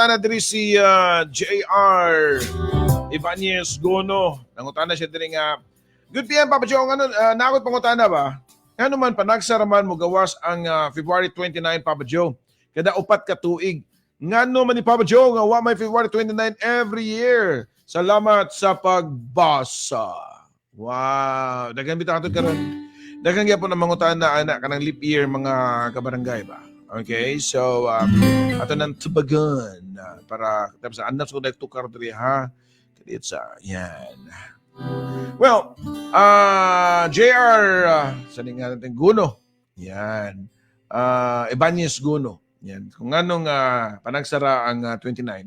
nangutana diri si ah, JR Ibanez Gono. Nangutana siya diri nga Good PM Papa Joe, ano uh, nakot pangutana ba? Ano man panagsaraman mo gawas ang ah, February 29 Papa Joe. Kada upat ka tuig. Ngano man ni Papa Joe nga wa may February 29 every year. Salamat sa pagbasa. Wow, dagan bitaw ato karon. Dagan gyapon ang mangutana na anak kanang leap year mga kabarangay ba. Okay, so um, ato nang tubagan uh, para tapos anak ko nagtukar diri ha. Kadit sa yan. Well, uh, JR, uh, sa nga natin, Guno. Yan. Uh, Ibanez Guno. Yan. Kung anong uh, panagsara ang uh, 29,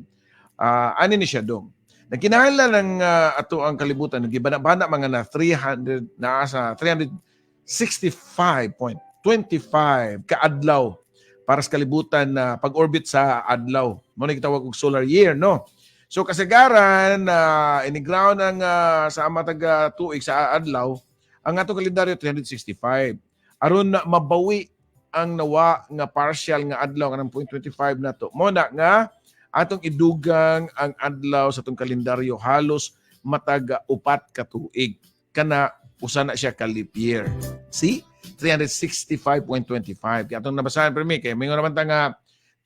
uh, ani ni siya dong. Nagkinahanglan ng uh, ato ang kalibutan, nagibana-bana mga na 300, na sa 365.25 kaadlaw para sa kalibutan na pag-orbit sa adlaw. Mo na gitawag og solar year, no? So kasagaran na uh, iniground ng uh, sa matag uh, tuig sa adlaw, ang ato kalendaryo 365. Aron na mabawi ang nawa nga partial nga adlaw kanang 0.25 na to. Mo na nga atong idugang ang adlaw sa atong kalendaryo halos matag uh, upat ka tuig. Kana usa na siya ka leap year. See? 365.25. Kaya atong nabasahan per me, kaya may naman ta nga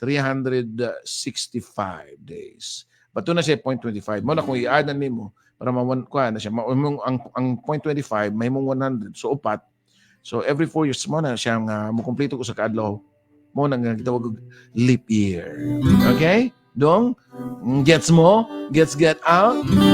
365 days. Bato na siya 0.25. Mo na kung i-add na nimo para mawan ko na siya. Ma- mong- ang ang 0.25 may mong 100 so upat. So every 4 years mo na siya nga mo kumpleto ko sa kaadlaw. Mo na nga gitawag og leap year. Okay? Dong, gets mo? Gets get out?